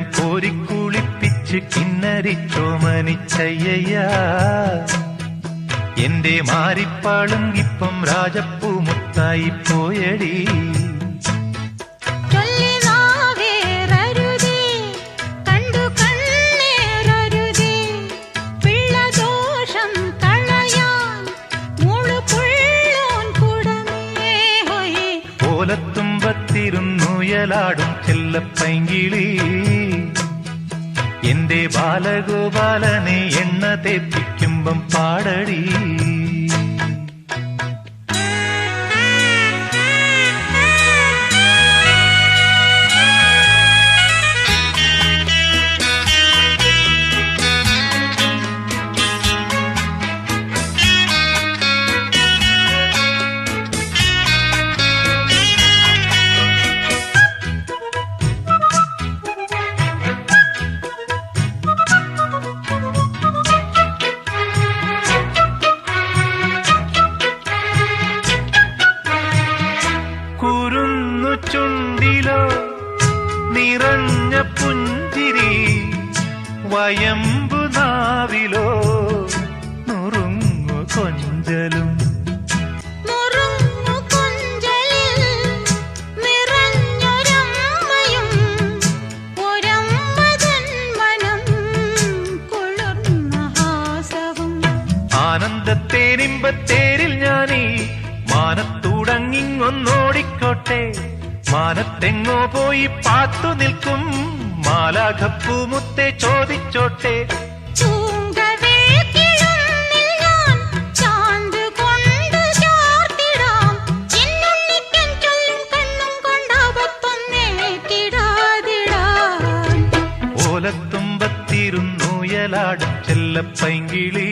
വെള്ളം കോരിക്കുളിപ്പിച്ച് കിന്നരിച്ചോമനിച്ചയ്യ എന്റെ മാറിപ്പാളും ഇപ്പം രാജപ്പൂമുത്തായി പോയടി. ഓലത്തുമ്പത്തിരുന്നുയലാടും ചെല്ലപ്പൈങ്കിളി എന്റെ ബാലഗോപാലനെ എണ്ണ തേപ്പിക്കുമ്പം പാടടി ചുണ്ടിലോ നിറഞ്ഞ പുഞ്ചിരി വയമ്പു നാവിലോ നുറുങ്ങു കൊഞ്ചലും. ആനന്ദത്തേനിമ്പത്തേരിൽ ഞാനീ മാനത്തൂടങ്ങിങ്ങൊന്നോടിക്കോട്ടെ. മാനത്തെങ്ങോ പോയി പാത്തു നിൽക്കും മാലാഖപ്പൂമുത്തെ ചോദിച്ചോട്ടെ ചൂങ്കവേ കിളുന്നിൽ ഞാൻ ചാന്ത് കൊണ്ട് ചാർത്തിടാം ചിന്നുണ്ണിക്കൻ ചൊല്ലും കണ്ണും കൊണ്ടാപത്തൊന്നേറ്റിടാതിടാൻ ഓലത്തുമ്പത്തിരുന്നുയലാടും ചെല്ലപ്പൈങ്കിളി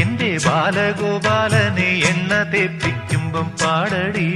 എന്റെ ബാലഗോപാലനെ എണ്ണ തേപ്പിക്കുമ്പം പാടടി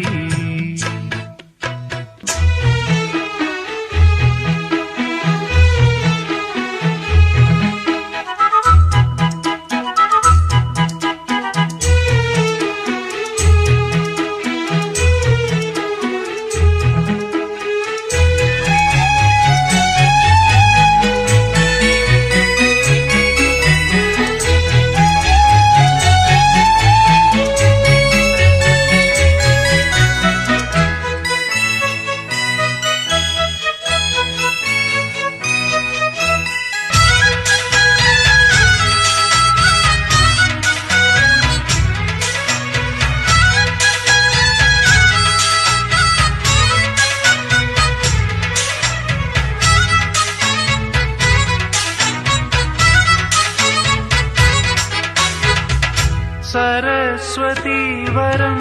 സരസ്വതി വരം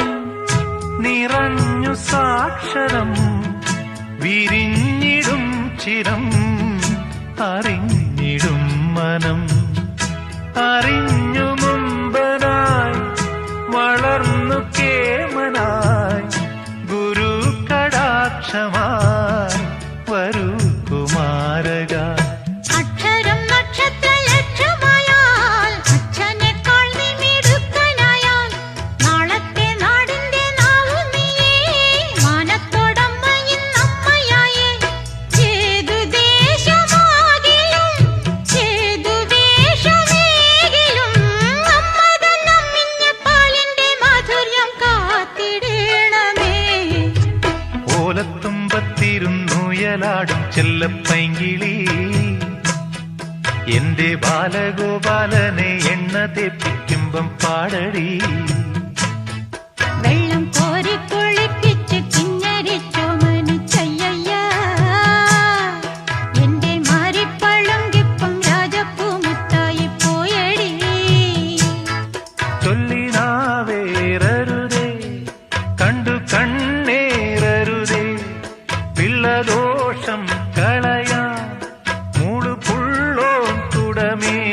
നിറഞ്ഞു സാക്ഷരം വിരിഞ്ഞിടും ചിരം അറിഞ്ഞിടും മനം. അറിഞ്ഞു ഓലത്തുമ്പത്തിരുന്നുയലാടും ചെല്ലപ്പൈങ്കിളി എന്റെ ബാലഗോപാലനെ എണ്ണ തേപ്പിക്കുമ്പം പാടടി വെള്ളം കോരി மனமே